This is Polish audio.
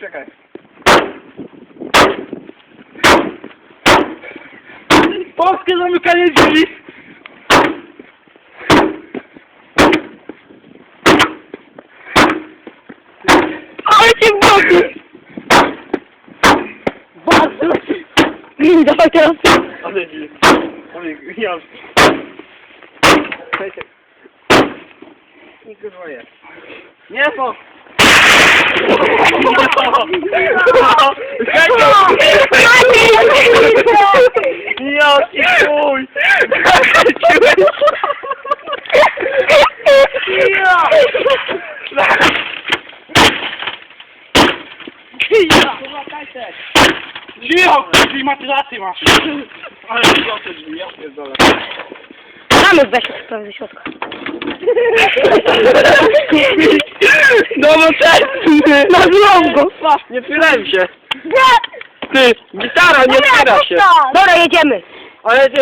Czekaj. Polskie zamykanie drzwi! Ale cię bloki! Bardzo! Dawaj teraz. Ale drzwi. Ale ja... Czekaj. Nie kurwa jest. Nie po! Jaki chuj! Cicho! Klimatyzację masz! Ale ja te drzwi, ja pierdolę. Mamy weź sprawy ze środka. No ten! Nazywam go. Nie chylałem się! Nie! Ty! Gitara nie otwiera się! Dobra, jedziemy. Ale ty